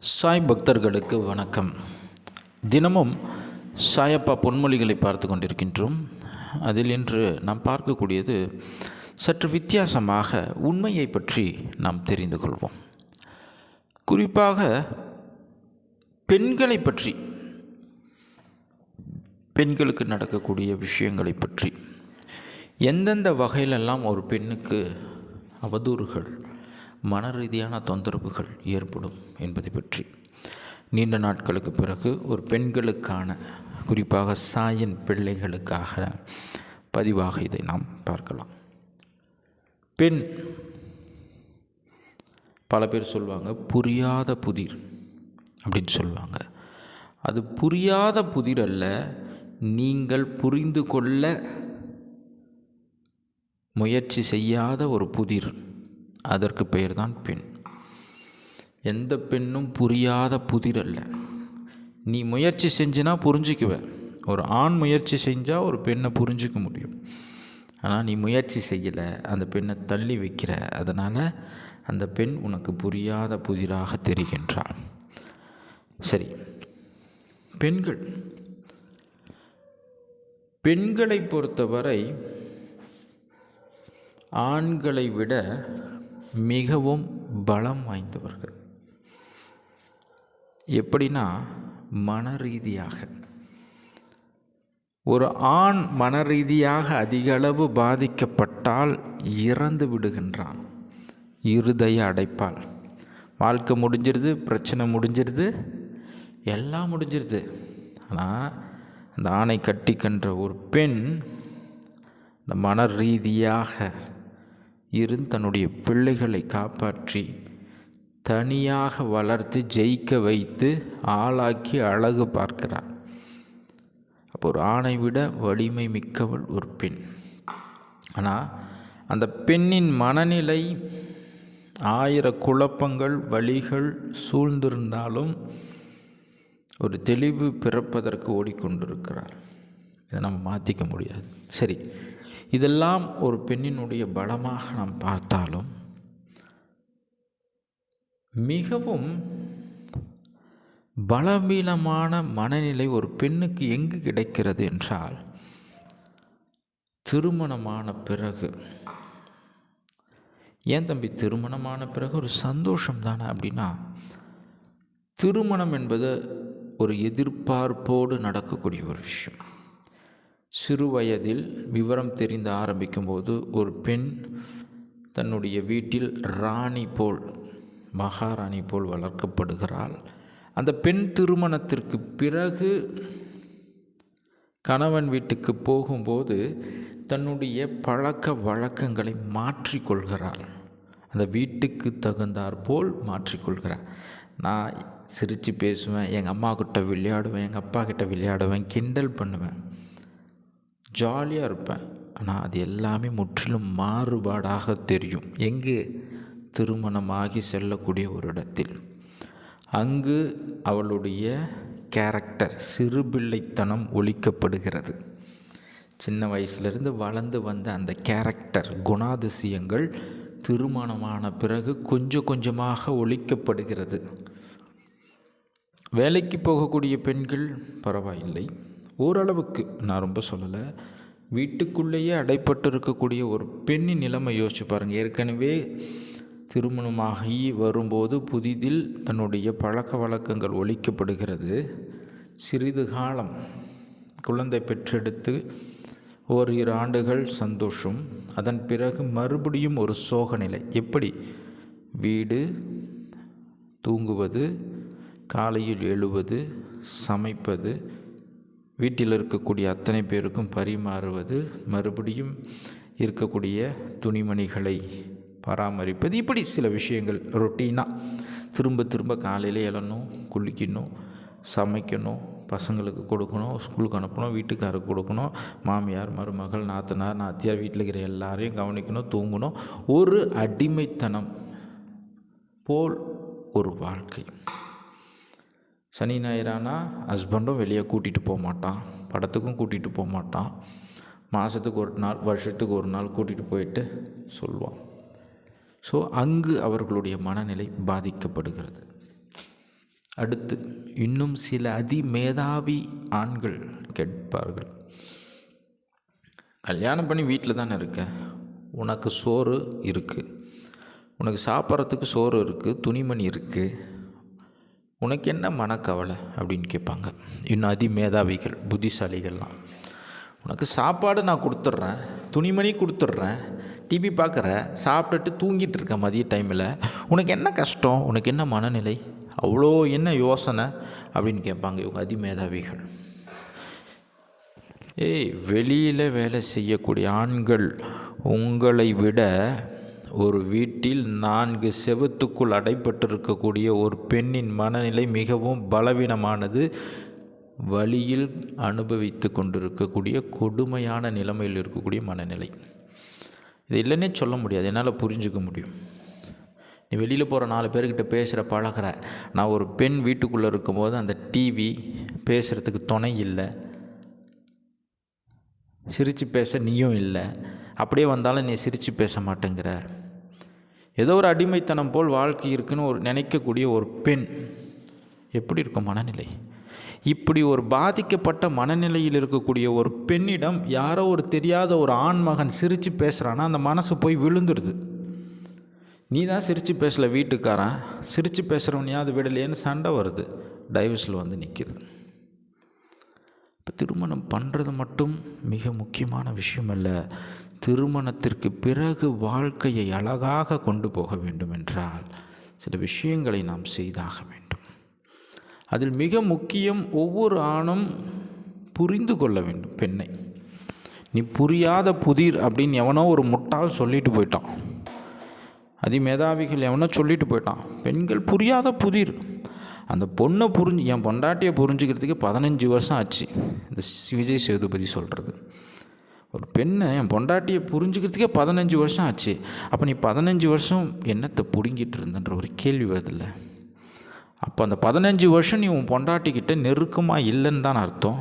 சாய் பக்தர்களுக்கு வணக்கம். தினமும் சாயப்பா பொன்மொழிகளை பார்த்து கொண்டிருக்கின்றோம். அதில் இன்று நாம் பார்க்கக்கூடியது சற்று வித்தியாசமாக உண்மையை பற்றி நாம் தெரிந்து கொள்வோம். குறிப்பாக பெண்களை பற்றி பெண்களுக்கு நடக்கக்கூடிய விஷயங்களை பற்றி. எந்தெந்த வகையிலெல்லாம் ஒரு பெண்ணுக்கு அவதூறுகள் மன ரீதியான தொந்தரவுகள் ஏற்படும் என்பதை பற்றி. நீண்ட நாட்களுக்கு பிறகு ஒரு பெண்களுக்கான குறிப்பாக சாயின் பிள்ளைகளுக்காக பதிவாக இதை நாம் பார்க்கலாம். பெண் பல பேர் சொல்லுவாங்க புரியாத புதிர் அப்படின்னு சொல்லுவாங்க அது புரியாத புதிர் அல்ல நீங்கள் புரிந்து கொள்ள முயற்சி செய்யாத ஒரு புதிர். அதற்கு பெயர்தான் பெண். எந்த பெண்ணும் புரியாத புதிர் அல்ல. நீ முயற்சி செஞ்சுனா புரிஞ்சிக்குவ. ஒரு ஆண் முயற்சி செஞ்சால் ஒரு பெண்ணை புரிஞ்சிக்க முடியும். ஆனால் நீ முயற்சி செய்யலை அந்த பெண்ணை தள்ளி வைக்கிற. அதனால் அந்த பெண் உனக்கு புரியாத புதிராக தெரிகின்றாள். சரி. பெண்கள். பெண்களை பொறுத்தவரை ஆண்களை விட மிகவும் பலம் வாய்ந்தவர்கள். எப்படின்னா மன ரீதியாக ஒரு ஆண் மன ரீதியாக அதிகளவு பாதிக்கப்பட்டால் இறந்து விடுகின்றான். இருதய அடைப்பால். வாழ்க்கை முடிஞ்சிருது பிரச்சனை முடிஞ்சிருது எல்லாம் முடிஞ்சிருது. ஆனால் அந்த ஆணை கட்டிக்கின்ற ஒரு பெண் இந்த மன ரீதியாக இருந்து தன்னுடைய பிள்ளைகளை காப்பாற்றி தனியாக வளர்த்து ஜெயிக்க வைத்து ஆளாக்கி அழகு பார்க்கிறார். அப்போ ஒரு ஆணை விட வலிமை மிக்கவள் ஒரு பெண். ஆனால் அந்த பெண்ணின் மனநிலை ஆயிர குழப்பங்கள் வழிகள் சூழ்ந்திருந்தாலும் ஒரு தெளிவு பிறப்பதற்கு ஓடிக்கொண்டிருக்கிறார். இதை நம்ம மாற்றிக்க முடியாது. சரி இதெல்லாம் ஒரு பெண்ணினுடைய பலமாக நாம் பார்த்தாலும் மிகவும் பலவீனமான மனநிலை ஒரு பெண்ணுக்கு எங்கு கிடைக்கிறது என்றால் திருமணமான பிறகு. ஏன் தம்பி திருமணமான பிறகு ஒரு சந்தோஷம் தானே அப்படின்னா திருமணம் என்பது ஒரு எதிர்பார்ப்போடு நடக்கக்கூடிய ஒரு விஷயம். சிறு வயதில் விவரம் தெரிந்து ஆரம்பிக்கும்போது ஒரு பெண் தன்னுடைய வீட்டில் ராணி போல் மகாராணி போல் வளர்க்கப்படுகிறாள். அந்த பெண் திருமணத்திற்கு பிறகு கணவன் வீட்டுக்கு போகும்போது தன்னுடைய பழக்க வழக்கங்களை மாற்றிக்கொள்கிறாள் அந்த வீட்டுக்கு தகுந்தாற் போல் மாற்றிக்கொள்கிறாள் நான் சிரித்து பேசுவேன் எங்கள் அம்மா கிட்ட விளையாடுவேன் எங்கள் அப்பா கிட்ட விளையாடுவேன் கிண்டல் பண்ணுவேன். ஜாலியாக இருப்பேன். ஆனால் அது எல்லாமே முற்றிலும் மாறுபாடாக தெரியும். எங்கு திருமணமாகி செல்லக்கூடிய ஒரு இடத்தில். அங்கு அவளுடைய கேரக்டர் சிறுபிள்ளைத்தனம் ஒழிக்கப்படுகிறது. சின்ன வயசுலேருந்து வளர்ந்து வந்த அந்த கேரக்டர் குணாதிசயங்கள் திருமணமான பிறகு கொஞ்சம் கொஞ்சமாக ஒழிக்கப்படுகிறது. வேலைக்கு போகக்கூடிய பெண்கள் பரவாயில்லை. ஓரளவுக்கு நான் ரொம்ப சொல்லலை. வீட்டுக்குள்ளேயே அடைப்பட்டு இருக்கக்கூடிய ஒரு பெண்ணின் நிலைமை யோசிச்சு பாருங்கள் ஏற்கனவே திருமணமாகி வரும்போது புதிதில் தன்னுடைய பழக்க வழக்கங்கள் ஒழிக்கப்படுகிறது. சிறிது காலம் குழந்தை பெற்றெடுத்து ஓரிரு ஆண்டுகள் சந்தோஷம். அதன் பிறகு மறுபடியும் ஒரு சோக நிலை எப்படி? வீடு தூங்குவது காலையில் எழுவது சமைப்பது வீட்டில் இருக்கக்கூடிய அத்தனை பேருக்கும் பரிமாறுவது மறுபடியும் இருக்கக்கூடிய துணிமணிகளை பராமரிப்பது. இப்படி சில விஷயங்கள் ரொட்டீனாக திரும்ப திரும்ப காலையில் எழணும் குளிக்கணும் சமைக்கணும் பசங்களுக்கு கொடுக்கணும் ஸ்கூலுக்கு அனுப்பணும் வீட்டுக்காருக்கு கொடுக்கணும் மாமியார் மருமகள் நாத்தனார் நாத்தியார் வீட்டில் இருக்கிற எல்லாரையும் கவனிக்கணும் தூங்கணும். ஒரு அடிமைத்தனம் போல் ஒரு வாழ்க்கை. சனி ஞாயிறானா ஹஸ்பண்டும் வெளியே கூட்டிகிட்டு போக மாட்டான். படத்துக்கும் கூட்டிகிட்டு போக மாட்டான். மாதத்துக்கு ஒரு நாள் வருஷத்துக்கு ஒரு நாள் கூட்டிகிட்டு போயிட்டு சொல்லுவான் ஸோ அங்கு அவர்களுடைய மனநிலை பாதிக்கப்படுகிறது. அடுத்து இன்னும் சில அதிமேதாவி ஆண்கள் கேட்பார்கள். கல்யாணம் பண்ணி வீட்டில் தானே இருக்க? உனக்கு சோறு இருக்குது உனக்கு சாப்பிட்றதுக்கு சோறு இருக்குது துணிமணி இருக்குது உனக்கு என்ன மனக்கவலை? அப்படின்னு கேட்பாங்க. இன்னும் அதிமேதாவிகள் புத்திசாலிகள்லாம். உனக்கு சாப்பாடு நான் கொடுத்துட்றேன் துணிமணி கொடுத்துட்றேன் டிவி பார்க்குற சாப்பிட்டுட்டு தூங்கிட்டு இருக்க மதிய டைமில் உனக்கு என்ன கஷ்டம்? உனக்கு என்ன மனநிலை? அவ்வளோ என்ன யோசனை? அப்படின்னு கேட்பாங்க இவங்க அதிமேதாவிகள். ஏய் வெளியில் வேலை செய்யக்கூடிய ஆண்கள் உங்களை விட ஒரு வீட்டில் நான்கு செவுத்துக்குள் அடைப்பட்டிருக்கக்கூடிய ஒரு பெண்ணின் மனநிலை மிகவும் பலவீனமானது வழியில் அனுபவித்து கொண்டிருக்கக்கூடிய கொடுமையான நிலைமையில் இருக்கக்கூடிய மனநிலை. இது இல்லைன்னே சொல்ல முடியாது. என்னால் புரிஞ்சுக்க முடியும். நீ வெளியில் போகிற நாலு பேர்கிட்ட பேசுகிற பழகிற. நான் ஒரு பெண் வீட்டுக்குள்ளே இருக்கும்போது அந்த டிவி பேசுகிறதுக்கு துணை இல்லை. சிரித்து பேச நீயும் இல்லை. அப்படியே வந்தாலும் நீ சிரித்து பேச மாட்டேங்கிற. ஏதோ ஒரு அடிமைத்தனம் போல் வாழ்க்கை இருக்குன்னு ஒரு நினைக்கக்கூடிய ஒரு பெண் எப்படி இருக்கும் மனநிலை? இப்படி ஒரு பாதிக்கப்பட்ட மனநிலையில் இருக்கக்கூடிய ஒரு பெண்ணிடம் யாரோ ஒரு தெரியாத ஒரு ஆண்மகன் சிரித்து பேசுகிறான்னா அந்த மனசு போய் விழுந்துடுது நீ தான் சிரித்து பேசலை வீட்டுக்காரன். சிரித்து பேசுகிறவனையாவது விடலையேன்னு சண்டை வருது. டைவர்ஸில் வந்து நிற்கிது இப்போ திருமணம் பண்ணுறது மட்டும் மிக முக்கியமான விஷயம் இல்லை திருமணத்திற்கு பிறகு வாழ்க்கையை அழகாக கொண்டு போக வேண்டும் என்றால் சில விஷயங்களை நாம் செய்தாக வேண்டும். அதில் மிக முக்கியம் ஒவ்வொரு ஆணும் புரிந்து கொள்ள வேண்டும் பெண்ணை. நீ புரியாத புதிர் அப்படின்னு எவனோ ஒரு முட்டாள் சொல்லிட்டு போயிட்டான். அதிமேதாவிகள் எவனோ சொல்லிட்டு போயிட்டான். பெண்கள் புரியாத புதிர். அந்த பொண்ணை புரிஞ்சு என் பொண்டாட்டியை புரிஞ்சுக்கிறதுக்கு பதினஞ்சு வருஷம் ஆச்சு. இந்த விஜய் சேதுபதி சொல்கிறது ஒரு பெண்ணை என் பொண்டாட்டியை புரிஞ்சுக்கிறதுக்கே பதினஞ்சு வருஷம் ஆச்சு. அப்போ நீ பதினஞ்சு வருஷம் என்னத்தை பிடுங்கிட்டு இருந்தன்ற ஒரு கேள்வி வருதில்ல. அப்போ அந்த பதினஞ்சு வருஷம் நீ உன் பொண்டாட்டிக்கிட்ட நெருக்கமாக இல்லைன்னு தான் அர்த்தம்?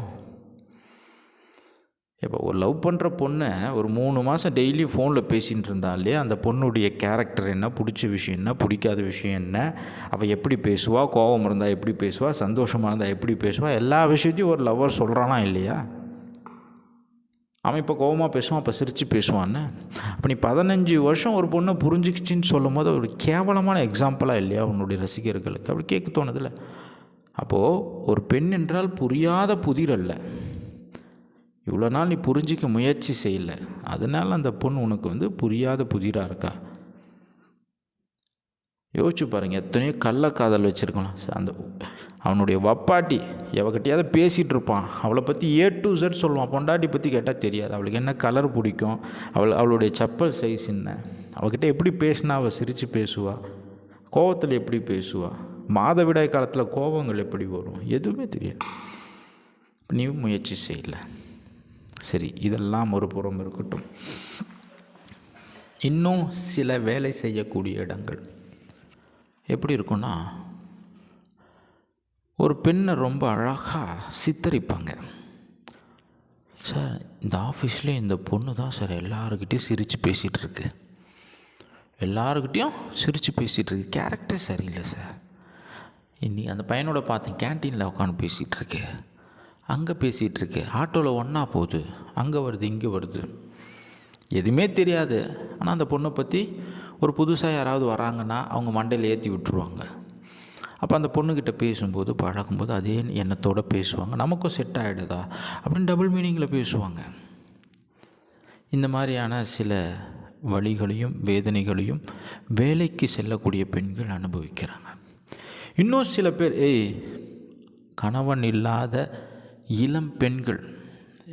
இப்போ ஒரு லவ் பண்ணுற பொண்ணை ஒரு மூணு மாதம் டெய்லி ஃபோனில் பேசிகிட்டு இருந்தாலே அந்த பொண்ணுடைய கேரக்டர் என்ன? பிடிச்ச விஷயம் என்ன? பிடிக்காத விஷயம் என்ன? அவள் எப்படி பேசுவாள் கோபம் இருந்தால் எப்படி பேசுவாள் சந்தோஷமாக இருந்தால் எப்படி பேசுவாள் எல்லா விஷயத்தையும் ஒரு லவ்வர் சொல்கிறானா இல்லையா? அவன் இப்போ கோபமாக பேசுவான் அப்போ சிரித்து பேசுவான்னு அப்போ நீ பதினஞ்சு வருஷம் ஒரு பொண்ணை புரிஞ்சுக்கிச்சின்னு சொல்லும் போது ஒரு கேவலமான எக்ஸாம்பிளாக இல்லையா உன்னுடைய ரசிகர்களுக்கு? அப்படி கேட்க தோணுதில்ல? அப்போது ஒரு பெண் என்றால் புரியாத புதிர் அல்ல. இவ்வளோ நாள் நீ புரிஞ்சிக்க முயற்சி செய்யலை. அதனால் அந்த பொண்ணு உனக்கு வந்து புரியாத புதிராக இருக்கா? யோசிச்சு பாருங்கள் எத்தனையோ கள்ளக்காதல் வச்சுருக்கலாம் அந்த அவனுடைய வப்பாட்டி எவகிட்டையாவது பேசிகிட்டு இருப்பான். அவளை பற்றி ஏ டு செட் சொல்லுவான். பொண்டாட்டி பற்றி கேட்டால் தெரியாது. அவளுக்கு என்ன கலர் பிடிக்கும்? அவள் அவளுடைய செப்பல் சைஸ் என்ன? அவகிட்ட எப்படி பேசினா அவள் சிரித்து பேசுவா? கோவத்தில் எப்படி பேசுவா? மாதவிடாய் காலத்தில் கோபங்கள் எப்படி வரும்? எதுவுமே தெரியாது. நீ முயற்சி செய்யலை. சரி இதெல்லாம் ஒரு புறம் இருக்கட்டும். இன்னும் சில வேலை செய்யக்கூடிய இடங்கள். எப்படி இருக்குன்னா ஒரு பெண்ணை ரொம்ப அழகாக சித்தரிப்பாங்க. சார் இந்த ஆஃபீஸில் இந்த பொண்ணு தான் சார் எல்லாருக்கிட்டேயும் சிரித்து பேசிகிட்டு இருக்கு. எல்லாருக்கிட்டேயும் சிரித்து பேசிகிட்டு இருக்கு. கேரக்டர் சரியில்லை சார். இன்னி அந்த பையனோட பார்த்தேன் கேன்டீனில் உட்காந்து பேசிகிட்டு இருக்கு. அங்கே பேசிகிட்டு இருக்கு. ஆட்டோவில் ஒன்றா போகுது. அங்கே வருது இங்கே வருது. எதுவுமே தெரியாது. ஆனால் அந்த பொண்ணை பற்றி ஒரு புதுசாக யாராவது வராங்கன்னா அவங்க மண்டையில் ஏற்றி விட்டுருவாங்க. அப்போ அந்த பொண்ணுக்கிட்ட பேசும்போது பழகும்போது அதே எண்ணத்தோடு பேசுவாங்க. நமக்கும் செட் ஆகிடுதா அப்படின்னு டபுள் மீனிங்கில் பேசுவாங்க. இந்த மாதிரியான சில வழிகளையும் வேதனைகளையும் வேலைக்கு செல்லக்கூடிய பெண்கள் அனுபவிக்கிறாங்க. இன்னும் சில பேர் ஏய் கணவன் இல்லாத இளம் பெண்கள்.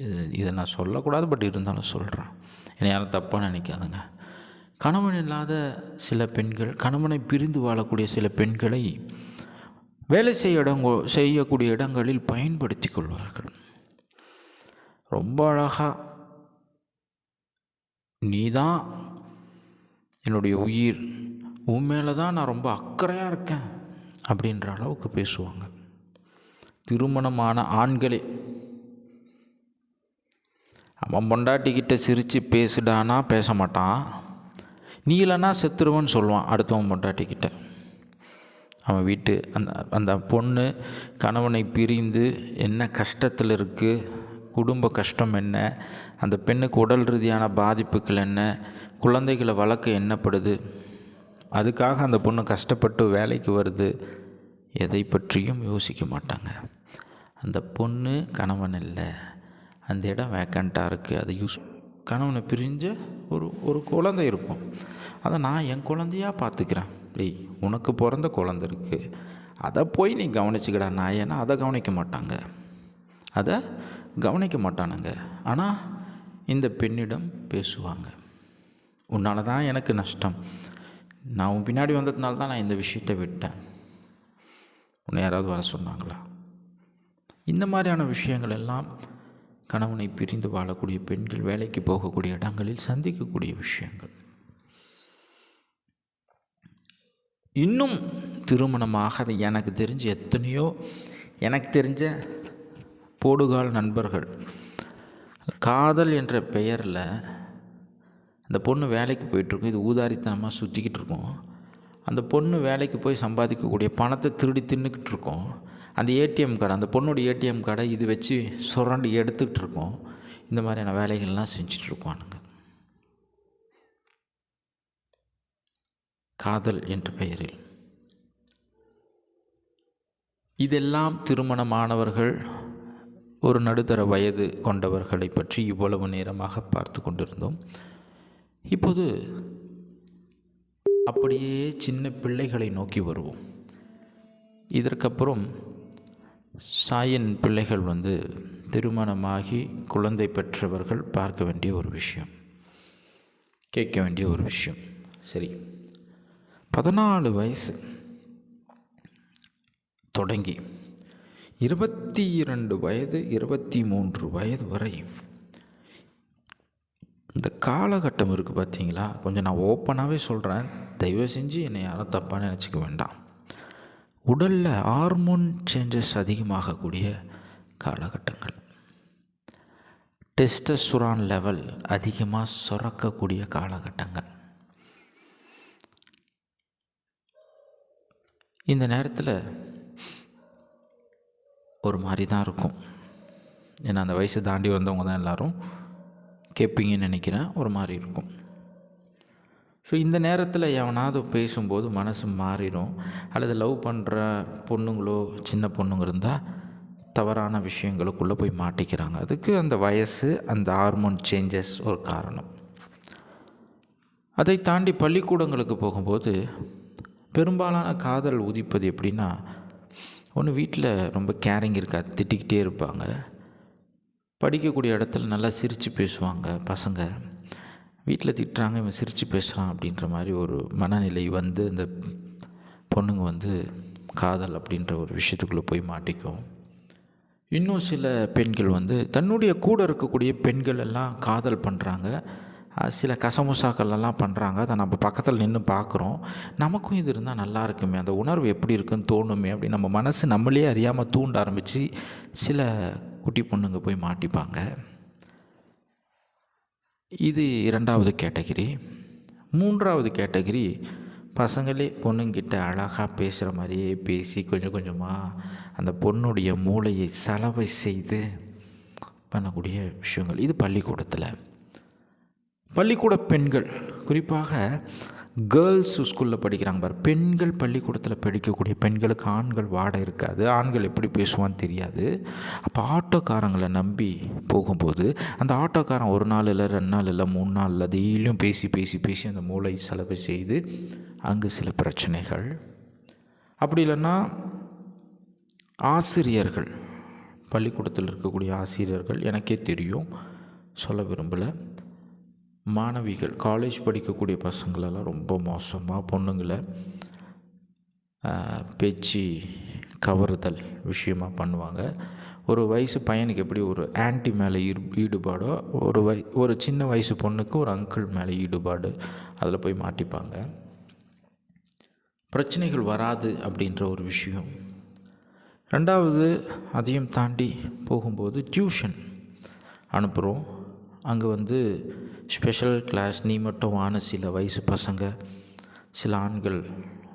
இது இதை நான் சொல்லக்கூடாது பட் இருந்தாலும் சொல்கிறேன் என்னை யாரும் தப்பாக நினைக்காதுங்க. கணவன் இல்லாத சில பெண்கள் கணவனை பிரிந்து வாழக்கூடிய சில பெண்களை வேலை செய்ய இடங்கோ செய்யக்கூடிய இடங்களில் பயன்படுத்தி கொள்வார்கள். ரொம்ப அழகாக நீ தான் என்னுடைய உயிர் உன் மேலே தான் நான் ரொம்ப அக்கறையாக இருக்கேன் அப்படின்ற அளவுக்கு பேசுவாங்க. திருமணமான ஆண்களே. அவன் பொண்டாட்டிக்கிட்ட சிரித்து பேசுடானா பேச மாட்டான். நீ இல்லைன்னா செத்துருவன்னு சொல்லுவான் அடுத்தவன் பொண்டாட்டிக்கிட்ட. அவன் வீட்டு அந்த அந்த பொண்ணு கணவனை பிரிந்து என்ன கஷ்டத்தில் இருக்குது குடும்ப கஷ்டம் என்ன அந்த பெண்ணுக்கு உடல் ரீதியான பாதிப்புகள் என்ன குழந்தைகளை வளர்க்க என்னப்படுது அதுக்காக அந்த பொண்ணு கஷ்டப்பட்டு வேலைக்கு வருது எதை பற்றியும் யோசிக்க மாட்டாங்க. அந்த பொண்ணு கணவன் இல்லை. அந்த இடம் வேக்கண்ட்டாக இருக்குது அதை யூஸ் கணவனை பிரிஞ்ச ஒரு ஒரு குழந்தை இருக்கும். அதை நான் என் குழந்தையா பார்த்துக்கிறேன். டேய் உனக்கு பிறந்த குழந்தை இருக்குது அதை போய் நீ கவனிச்சுக்கடா. நான் ஏன்னா அதை கவனிக்க மாட்டாங்க. அதை கவனிக்க மாட்டானுங்க. ஆனால் இந்த பெண்ணிடம் பேசுவாங்க. உன்னால் தான் எனக்கு நஷ்டம். நான் உன் பின்னாடி வந்ததுனால தான் நான் இந்த விஷயத்தை விட்டேன். உன்னை யாராவது வர சொன்னாங்களா? இந்த மாதிரியான விஷயங்கள் எல்லாம் கணவனை பிரிந்து வாழக்கூடிய பெண்கள் வேலைக்கு போகக்கூடிய இடங்களில் சந்திக்கக்கூடிய விஷயங்கள். இன்னும் திருமணமாக எனக்கு தெரிஞ்ச எத்தனையோ எனக்கு தெரிஞ்ச போடுகால் நண்பர்கள் காதல் என்ற பெயரில் அந்த பொண்ணு வேலைக்கு போயிட்டுருக்கும். இது ஊதாரித்தனமாக சுற்றிக்கிட்டு இருக்கோம். அந்த பொண்ணு வேலைக்கு போய் சம்பாதிக்கக்கூடிய பணத்தை திருடி தின்னுக்கிட்டு இருக்கோம். அந்த ஏடிஎம் கார்டு அந்த பொண்ணோட ஏடிஎம் கார்டை இது வச்சு சுரண்டு எடுத்துக்கிட்டு இருக்கோம் இந்த மாதிரியான வேலைகள்லாம் செஞ்சிட்ருப்பானுங்க காதல் என்ற பெயரில். இதெல்லாம் திருமணமானவர்கள் ஒரு நடுத்தர வயது கொண்டவர்களை பற்றி இவ்வளவு நேரமாக பார்த்து கொண்டிருந்தோம். இப்போது அப்படியே சின்ன பிள்ளைகளை நோக்கி வருவோம். இதற்கப்புறம் சாயன் பிள்ளைகள் வந்து திருமணமாகி குழந்தை பெற்றவர்கள் பார்க்க வேண்டிய ஒரு விஷயம். கேட்க வேண்டிய ஒரு விஷயம். சரி. பதினாலு வயசு தொடங்கி இருபத்தி இரண்டு வயது இருபத்தி மூன்று வயது வரை இந்த காலகட்டம் இருக்குது பார்த்தீங்களா கொஞ்சம் நான் ஓப்பனாகவே சொல்கிறேன் தயவு செஞ்சு என்னை யாரும் தப்பாக நினச்சிக்க வேண்டாம். உடலில் ஹார்மோன் சேஞ்சஸ் அதிகமாகக்கூடிய காலகட்டங்கள். டெஸ்டசுரான் லெவல் அதிகமாக சுரக்கக்கூடிய காலகட்டங்கள். இந்த நேரத்தில் ஒரு மாதிரி தான் இருக்கும். ஏன்னா அந்த வயசு தாண்டி வந்தவங்க தான் எல்லோரும் கேட்பீங்கன்னு நினைக்கிறேன். ஒரு மாதிரி இருக்கும். ஸோ இந்த நேரத்தில் எவனாவது பேசும்போது மனசு மாறிடும். அல்லது லவ் பண்ணுற பொண்ணுங்களோ சின்ன பொண்ணுங்க இருந்தால் தவறான விஷயங்களுக்குள்ளே போய் மாட்டிக்கிறாங்க. அதுக்கு அந்த வயசு அந்த ஹார்மோன் சேஞ்சஸ் ஒரு காரணம். அதை தாண்டி பள்ளிக்கூடங்களுக்கு போகும்போது பெரும்பாலான காதல் உதிப்பது எப்படின்னா ஒன்று வீட்டில் ரொம்ப கேரிங் இருக்காது திட்டிக்கிட்டே இருப்பாங்க. படிக்கக்கூடிய இடத்துல நல்லா சிரித்து பேசுவாங்க பசங்க. வீட்டில் திட்டுறாங்க இவன் சிரித்து பேசுகிறான் அப்படின்ற மாதிரி ஒரு மனநிலை வந்து இந்த பொண்ணுங்க வந்து காதல் அப்படின்ற ஒரு விஷயத்துக்குள்ளே போய் மாட்டிக்கும். இன்னும் சில பெண்கள் வந்து தன்னுடைய கூட இருக்கக்கூடிய பெண்கள் எல்லாம் காதல் பண்ணுறாங்க சில கசமுசாக்கள் எல்லாம் பண்ணுறாங்க அதை நம்ம பக்கத்தில் நின்று பார்க்குறோம் நமக்கும் இது இருந்தால் நல்லா இருக்குமே அந்த உணர்வு எப்படி இருக்குன்னு தோணுமே அப்படின்னு நம்ம மனசு நம்மளே அறியாமல் தூண்ட ஆரம்பித்து சில குட்டி பொண்ணுங்க போய் மாட்டிப்பாங்க. இது இரண்டாவது கேட்டகிரி. மூன்றாவது கேட்டகிரி பசங்களே பொண்ணுங்கிட்ட அழகாக பேசுகிற மாதிரியே பேசி கொஞ்சம் கொஞ்சமாக அந்த பொண்ணுடைய மூளையை செலவை செய்து பண்ணக்கூடிய விஷயங்கள். இது பள்ளிக்கூடத்தில். பள்ளிக்கூட பெண்கள் குறிப்பாக கேர்ள்ஸ் ஸ்கூலில் படிக்கிறாங்க பாரு. பெண்கள் பள்ளிக்கூடத்தில் படிக்கக்கூடிய பெண்களுக்கு ஆண்கள் வாடை இருக்காது. ஆண்கள் எப்படி பேசுவான்னு தெரியாது. அப்போ ஆட்டோக்காரங்களை நம்பி போகும்போது அந்த ஆட்டோக்காரன் ஒரு நாள் இல்லை ரெண்டு நாள் இல்லை மூணு நாள் இல்லை டெய்லியும் பேசி பேசி பேசி அந்த மூளை செலவு செய்து அங்கு சில பிரச்சனைகள். அப்படி இல்லைன்னா ஆசிரியர்கள் பள்ளிக்கூடத்தில் இருக்கக்கூடிய ஆசிரியர்கள் எனக்கே தெரியும் சொல்ல விரும்பலை. மாணவிகள் காலேஜ் படிக்கக்கூடிய பசங்களெல்லாம் ரொம்ப மோசமாக பொண்ணுங்களை பேச்சு கவருதல் விஷயமாக பண்ணுவாங்க. ஒரு வயசு பையனுக்கு எப்படி ஒரு ஆன்டி மேலே ஈடுபாடோ ஒரு வய ஒரு சின்ன வயசு பொண்ணுக்கு ஒரு அங்கிள் மேலே ஈடுபாடு அதில் போய் மாட்டிப்பாங்க. பிரச்சனைகள் வராது அப்படின்ற ஒரு விஷயம். ரெண்டாவது அதையும் தாண்டி போகும்போது டியூஷன் அனுப்புகிறோம். அங்கே வந்து ஸ்பெஷல் கிளாஸ் நீ மட்டும் வான சில வயசு பசங்க சில ஆண்கள்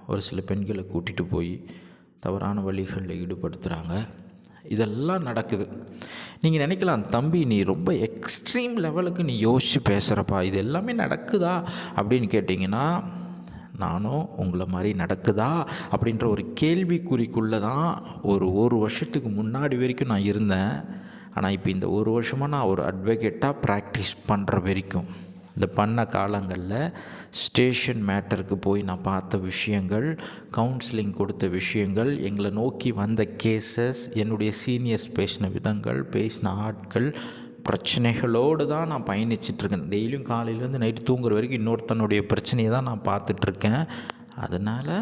ஒரு சில பெண்களை கூட்டிகிட்டு போய் தவறான வழிகளில் ஈடுபடுத்துகிறாங்க இதெல்லாம் நடக்குது. நீங்கள் நினைக்கலாம் தம்பி நீ ரொம்ப எக்ஸ்ட்ரீம் லெவலுக்கு நீ யோசித்து பேசுகிறப்பா இது எல்லாமே நடக்குதா? அப்படின்னு கேட்டிங்கன்னா நானும் உங்களை மாதிரி நடக்குதா? அப்படின்ற ஒரு கேள்விக்குறிக்குள்ளே தான் ஒரு ஒரு வருஷத்துக்கு முன்னாடி வரைக்கும் நான் இருந்தேன். ஆனால் இப்போ இந்த ஒரு வருஷமாக நான் ஒரு அட்வொகேட்டாக ப்ராக்டிஸ் பண்ணுற வரைக்கும் இந்த பண்ண காலங்களில் ஸ்டேஷன் மேட்டருக்கு போய் நான் பார்த்த விஷயங்கள் கவுன்சிலிங் கொடுத்த விஷயங்கள் எங்களை நோக்கி வந்த கேசஸ் என்னுடைய சீனியர்ஸ் பேசின விதங்கள் பேசின ஆட்கள் பிரச்சனைகளோடு தான் நான் பயணிச்சிட்ருக்கேன் டெய்லியும் காலையிலேருந்து நைட்டு தூங்குற வரைக்கும் இன்னொருத்தனுடைய பிரச்சனையை தான் நான் பார்த்துட்ருக்கேன் அதனால்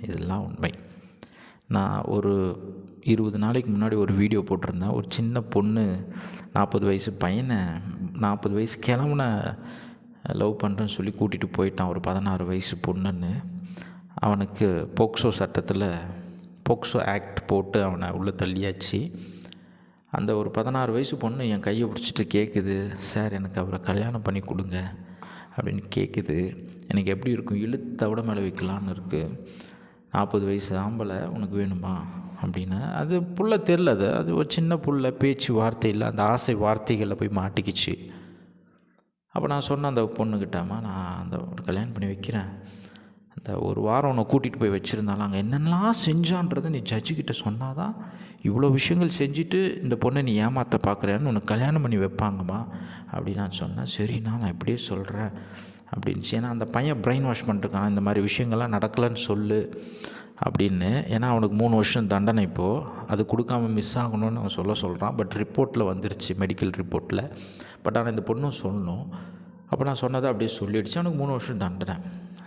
இதெல்லாம் உண்மை. நான் ஒரு இருபது நாளைக்கு முன்னாடி ஒரு வீடியோ போட்டிருந்தேன். ஒரு சின்ன பொண்ணு நாற்பது வயசு பையனை நாற்பது வயசு கிளம்புன லவ் பண்ணுறேன்னு சொல்லி கூட்டிகிட்டு போயிட்டான். ஒரு பதினாறு வயசு பொண்ணுன்னு. அவனுக்கு போக்சோ சட்டத்தில் போக்சோ ஆக்ட் போட்டு அவனை உள்ளே தள்ளியாச்சு. அந்த ஒரு பதினாறு வயசு பொண்ணு என் கையை பிடிச்சிட்டு கேட்குது சார் எனக்கு அவரை கல்யாணம் பண்ணி கொடுங்க. அப்படின்னு கேட்குது எனக்கு எப்படி இருக்கும்? இழுத்த விட மேலே வைக்கலான்னு இருக்குது நாற்பது வயசு ஆம்பளை உனக்கு வேணுமா? அப்படின்னு அது புள்ள தெரில அது அது ஒரு சின்ன புள்ள பேச்சு வார்த்தையில் அந்த ஆசை வார்த்தைகளில் போய் மாட்டிக்கிச்சு. அப்போ நான் சொன்னேன் அந்த பொண்ணுக்கிட்டாமா நான் அந்த கல்யாணம் பண்ணி வைக்கிறேன். அந்த ஒரு வாரம் உன்னை கூட்டிகிட்டு போய் வச்சுருந்தாலும் அங்கே என்னென்னலாம் செஞ்சான்றதை நீ ஜட்ஜுக்கிட்ட சொன்னால் தான் இவ்வளோ விஷயங்கள் செஞ்சுட்டு இந்த பொண்ணை நீ ஏமாற்ற பார்க்குறேன்னு உனக்கு கல்யாணம் பண்ணி வைப்பாங்கம்மா அப்படின்னு நான் சொன்னேன். சரிண்ணா நான் இப்படியே சொல்கிறேன் அப்படின்ச்சு ஏன்னா அந்த பையன் பிரெயின் வாஷ் பண்ணிட்டுருக்கான் இந்த மாதிரி விஷயங்கள்லாம் நடக்கலைன்னு சொல்லு. அப்படின்னு. ஏன்னா அவனுக்கு மூணு வருஷம் தண்டனை இப்போது அது கொடுக்காம மிஸ் ஆகணும்னு அவன் சொல்ல சொல்கிறான் பட் ரிப்போர்ட்டில் வந்துருச்சு மெடிக்கல் ரிப்போர்ட்டில் பட் ஆனால் இந்த பொண்ணும் சொல்லணும். அப்போ நான் சொன்னதை அப்படியே சொல்லிடுச்சு. அவனுக்கு மூணு வருஷம் தண்டனை.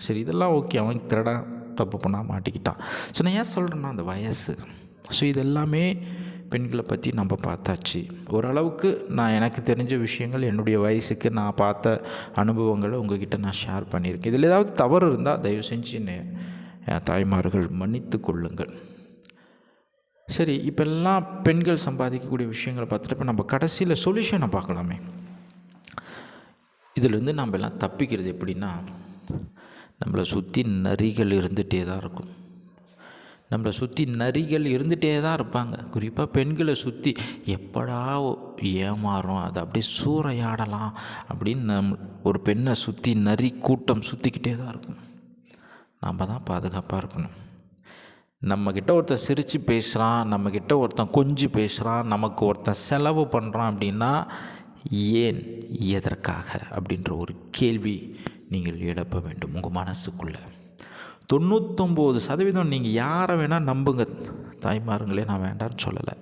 சரி இதெல்லாம் ஓகே. அவன் திருட தப்பு பண்ணால் மாட்டிக்கிட்டான். ஸோ நான் ஏன் சொல்கிறேன்னா அந்த வயசு. ஸோ இதெல்லாமே பெண்களை பற்றி நம்ம பார்த்தாச்சு. ஓரளவுக்கு நான் எனக்கு தெரிஞ்ச விஷயங்கள் என்னுடைய வயசுக்கு நான் பார்த்த அனுபவங்களை உங்ககிட்ட நான் ஷேர் பண்ணியிருக்கேன். இதில் ஏதாவது தவறு இருந்தால் தயவு செஞ்சுன்னு தாய்மார்கள் மன்னித்து கொள்ளுங்கள். சரி இப்போல்லாம் பெண்கள் சம்பாதிக்கக்கூடிய விஷயங்களை பார்த்துட்டு இப்போ நம்ம கடைசியில் சொல்யூஷனை பார்க்கலாமே. இதிலேருந்து நம்ம எல்லாம் தப்பிக்கிறது எப்படின்னா நம்மளை சுற்றி நரிகள் இருந்துகிட்டே தான் இருக்கும். நம்மளை சுற்றி நரிகள் இருந்துகிட்டே தான் இருப்பாங்க. குறிப்பாக பெண்களை சுற்றி எப்படா ஏமாறும் அதை அப்படியே சூறையாடலாம் அப்படின்னு நம் ஒரு பெண்ணை சுற்றி நரி கூட்டம் சுற்றிக்கிட்டே தான் இருக்கும். நாம் தான் பாதுகாப்பாக இருக்கணும். நம்மக்கிட்ட ஒருத்தன் சிரித்து பேசுகிறான் நம்மக்கிட்ட ஒருத்தன் கொஞ்சி பேசுகிறான் நமக்கு ஒருத்தன் செலவு பண்ணுறான் அப்படின்னா ஏன் எதற்காக அப்படின்ற ஒரு கேள்வி நீங்கள் எழுப்ப வேண்டும் உங்கள் மனசுக்குள்ளே. தொண்ணூத்தொம்பது சதவீதம் நீங்கள் யாரை வேணால் நம்புங்க. தாய்மாருங்களே நான் வேண்டான்னு சொல்லலை.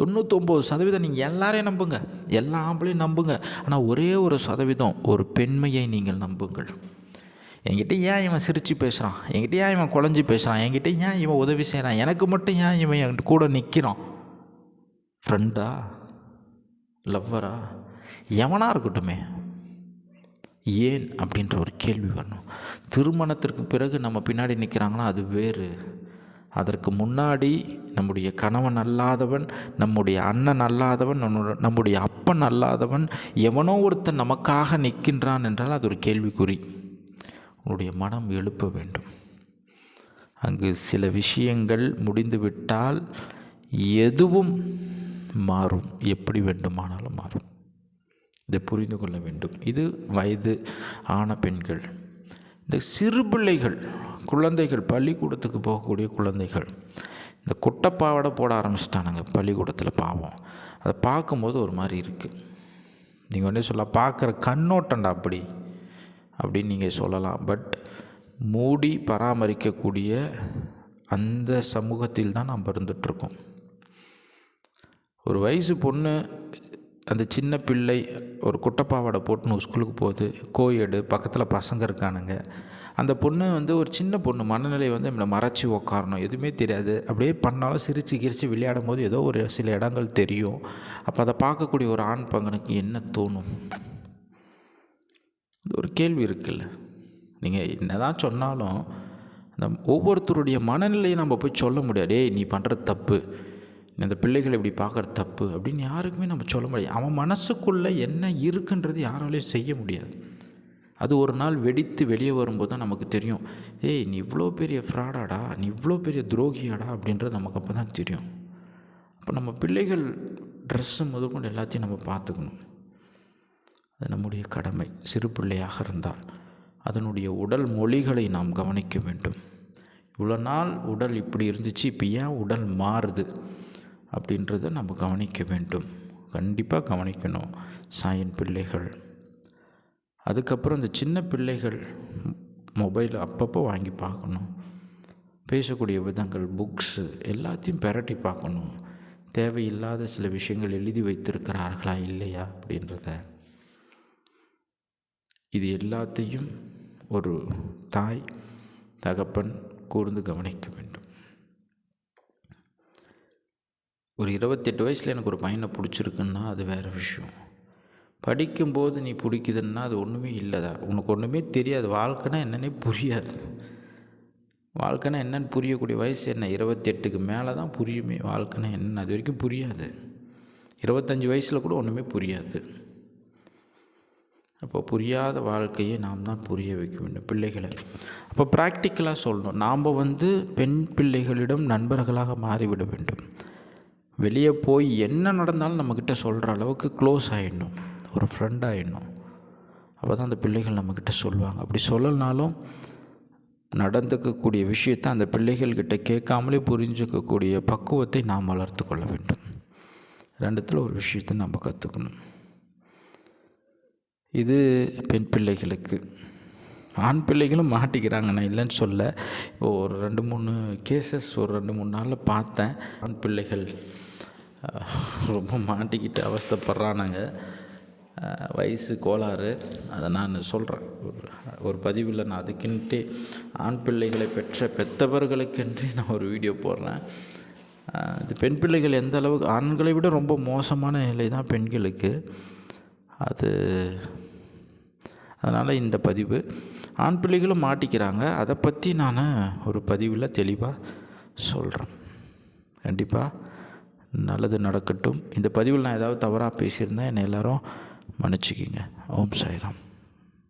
தொண்ணூத்தொம்பது சதவீதம் நீங்கள் எல்லாரையும் நம்புங்க. எல்லா ஆம்பளையும் நம்புங்க. ஆனால் ஒரே ஒரு சதவீதம் ஒரு பெண்மையை நீங்கள் நம்புங்கள். என்கிட்ட ஏன் இவன் சிரித்து பேசுகிறான் என்கிட்ட ஏன் இவன் குழஞ்சி பேசுகிறான் என்கிட்ட ஏன் இவன் உதவி செய்கிறான் எனக்கு மட்டும் ஏன் இவன் என்கிட்ட கூட நிற்கிறான் ஃப்ரெண்டா லவ்வரா எவனாக இருக்கட்டுமே. ஏன் அப்படின்ற ஒரு கேள்வி வரணும். திருமணத்திற்கு பிறகு நம்ம பின்னாடி நிற்கிறாங்கன்னா அது வேறு. அதற்கு முன்னாடி நம்முடைய கணவன் அல்லாதவன் நம்முடைய அண்ணன் அல்லாதவன் நம்முடைய நம்முடைய அப்பன் அல்லாதவன் எவனோ ஒருத்தன் நமக்காக நிற்கின்றான் என்றால் அது ஒரு கேள்விக்குறி. உன்னுடைய மனம் எழுப்ப வேண்டும். அங்கு சில விஷயங்கள் முடிந்துவிட்டால் எதுவும் மாறும். எப்படி வேண்டுமானாலும் மாறும். இதை புரிந்து கொள்ள வேண்டும். இது வயது ஆன பெண்கள். இந்த சிறு பிள்ளைகள் குழந்தைகள் பள்ளிக்கூடத்துக்கு போகக்கூடிய குழந்தைகள் இந்த குட்டப்பாவடை போட ஆரம்பிச்சிட்டானுங்க பள்ளிக்கூடத்தில் பாவம். அதை பார்க்கும்போது ஒரு மாதிரி இருக்குது நீங்கள் ஒன்றே சொல்லலாம் பார்க்குற கண்ணோட்டண்டா அப்படி. அப்படின்னு நீங்கள் சொல்லலாம். பட் மூடி பராமரிக்கக்கூடிய அந்த சமூகத்தில் தான் நாம் இருந்துகிட்ருக்கோம் ஒரு வயசு பொண்ணு அந்த சின்ன பிள்ளை ஒரு குட்டப்பாவாடை போட்டுன்னு ஸ்கூலுக்கு போகுது. கோயடு பக்கத்தில் பசங்க இருக்கானுங்க. அந்த பொண்ணு வந்து ஒரு சின்ன பொண்ணு மனநிலை வந்து நம்மளை மறைச்சி உக்காரணும். எதுவுமே தெரியாது. அப்படியே பண்ணாலும் சிரித்து கிரிச்சு விளையாடும் போது ஏதோ ஒரு சில இடங்கள் தெரியும். அப்போ அதை பார்க்கக்கூடிய ஒரு ஆண் பங்கனுக்கு என்ன தோணும்? ஒரு கேள்வி இருக்குல்ல. நீங்கள் என்ன தான் சொன்னாலும் அந்த ஒவ்வொருத்தருடைய மனநிலையை நம்ம போய் சொல்ல முடியாது. ஏய் நீ பண்ணுற தப்பு. நீ அந்த பிள்ளைகளை இப்படி பார்க்குற தப்பு. அப்படின்னு யாருக்குமே நம்ம சொல்ல முடியாது. அவன் மனசுக்குள்ளே என்ன இருக்குன்றது யாராலையும் செய்ய முடியாது. அது ஒரு நாள் வெடித்து வெளியே வரும்போது தான் நமக்கு தெரியும். ஏய் நீ இவ்வளோ பெரிய ஃப்ராடாடா? நீ இவ்வளோ பெரிய துரோகியாடா? அப்படின்றது நமக்கு அப்போ தான் தெரியும். அப்போ நம்ம பிள்ளைகள் ட்ரெஸ்ஸு முதற்கொண்டு எல்லாத்தையும் நம்ம பார்த்துக்கணும். அது நம்முடைய கடமை. சிறு பிள்ளையாக இருந்தால் அதனுடைய உடல் மொழிகளை நாம் கவனிக்க வேண்டும். இவ்வளோ நாள் உடல் இப்படி இருந்துச்சு இப்போ ஏன் உடல் மாறுது அப்படின்றத நம்ம கவனிக்க வேண்டும். கண்டிப்பாக கவனிக்கணும். சாயின் பிள்ளைகள். அதுக்கப்புறம் இந்த சின்ன பிள்ளைகள் மொபைல் அப்பப்போ வாங்கி பார்க்கணும். பேசக்கூடிய விதங்கள் புக்ஸு எல்லாத்தையும் பெரட்டி பார்க்கணும். தேவையில்லாத சில விஷயங்கள் எழுதி வைத்திருக்கிறார்களா இல்லையா அப்படின்றத இது எல்லாத்தையும் ஒரு தாய் தகப்பன் கூர்ந்து கவனிக்க வேண்டும். ஒரு இருபத்தெட்டு வயசில் எனக்கு ஒரு பையனை பிடிச்சிருக்குன்னா அது வேறு விஷயம். படிக்கும்போது நீ பிடிக்குதுன்னா அது ஒன்றுமே இல்லைதா உனக்கு ஒன்றுமே தெரியாது. வாழ்க்கைனா என்னன்னே புரியாது. வாழ்க்கைனா என்னன்னு புரியக்கூடிய வயசு என்ன? இருபத்தெட்டுக்கு மேலே தான் புரியுமே. வாழ்க்கைனா என்னன்னு அது வரைக்கும் புரியாது. இருபத்தஞ்சி வயசில் கூட ஒன்றுமே புரியாது. அப்போ புரியாத வாழ்க்கையை நாம் தான் புரிய வைக்க வேண்டும் பிள்ளைகளை. அப்போ ப்ராக்டிக்கலாக சொல்லணும். நாம் வந்து பெண் பிள்ளைகளிடம் நண்பர்களாக மாறிவிட வேண்டும். வெளியே போய் என்ன நடந்தாலும் நம்மக்கிட்ட சொல்கிற அளவுக்கு க்ளோஸ் ஆகிடணும் ஒரு ஃப்ரெண்ட் ஆகிடணும் அப்போ தான் அந்த பிள்ளைகள் நம்மக்கிட்ட சொல்லுவாங்க. அப்படி சொல்லலனாலும் நடந்துக்கக்கூடிய விஷயத்தை அந்த பிள்ளைகள்கிட்ட கேட்காமலே புரிஞ்சுக்கக்கூடிய பக்குவத்தை நாம் வளர்த்து கொள்ள வேண்டும். ரெண்டுத்தில் ஒரு விஷயத்தை நம்ம கற்றுக்கணும் இது பெண் பிள்ளைகளுக்கு. ஆண் பிள்ளைகளும் மாட்டிக்கிறாங்க. நான் இல்லைன்னு சொல்ல. ஒரு ரெண்டு மூணு கேசஸ் ஒரு ரெண்டு மூணு நாளில் பார்த்தேன். ஆண் பிள்ளைகள் ரொம்ப மாட்டிக்கிட்டு அவஸ்தைப்படுறானுங்க. வயசு கோளாறு. அதை நான் சொல்கிறேன் ஒரு ஒரு பதிவில் நான் அதுக்குன்ட்டு ஆண் பிள்ளைகளை பெற்ற பெற்றவர்களுக்கென்றே நான் ஒரு வீடியோ போடுறேன். இது பெண் பிள்ளைகள் எந்த அளவுக்கு ஆண்களை விட ரொம்ப மோசமான நிலை தான் பெண்களுக்கு. அது அதனால் இந்த பதிவு. ஆண் பிள்ளைகளும் மாட்டிக்கிறாங்க. அதை பற்றி நான் ஒரு பதிவில் தெளிவாக சொல்கிறேன் கண்டிப்பாக நல்லது நடக்கட்டும். இந்த பதிவில் நான் ஏதாவது தவறாக பேசியிருந்தேன் என்னை எல்லோரும் மன்னிச்சிக்கிங்க. ஓம் சாய்ராம்.